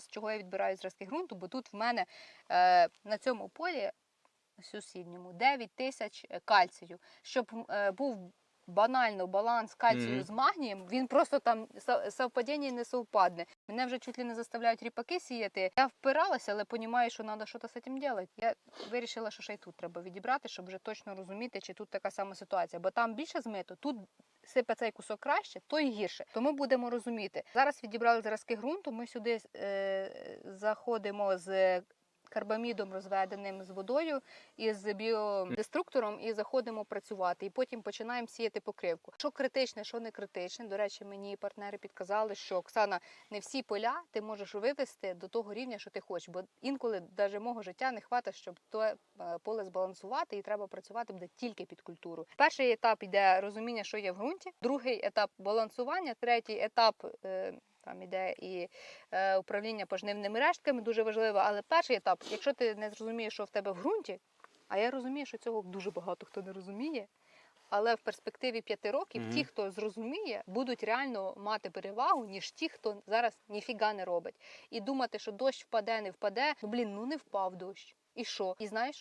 зараз, чого я відбираю зразки ґрунту, бо тут в мене е, на цьому полі сусідньому 9 тисяч е, кальцію, щоб е, був. Банально баланс кальцію Мгм. з магнієм, він просто там со- совпадіння не совпадне. Мене вже чуть ли не заставляють ріпаки сіяти. Я впиралася, але розумію, що треба щось з цим робити. Я вирішила, що ще й тут треба відібрати, щоб вже точно розуміти, чи тут така сама ситуація. Бо там більше змито, тут сипе цей кусок краще, то й гірше. Тому будемо розуміти. Зараз відібрали зразки ґрунту. Ми сюди е, заходимо з карбамідом розведеним з водою і з біодеструктором, і заходимо працювати. І потім починаємо сіяти покривку. Що критичне, що не критичне. До речі, мені партнери підказали, що Оксана, не всі поля ти можеш вивести до того рівня, що ти хочеш. Бо інколи навіть мого життя не хватить, щоб то е, поле збалансувати, і треба працювати буде тільки під культуру. Перший етап йде розуміння, що є в ґрунті, другий етап балансування, третій етап. Там іде і е, управління пожнивними рештками, дуже важливо. Але перший етап, якщо ти не зрозумієш, що в тебе в ґрунті, а я розумію, що цього дуже багато хто не розуміє. Але в перспективі п'яти років Мгм. ті, хто зрозуміє, будуть реально мати перевагу, ніж ті, хто зараз ніфіга не робить. І думати, що дощ впаде, не впаде. Ну блін, ну не впав дощ. І що? І знаєш,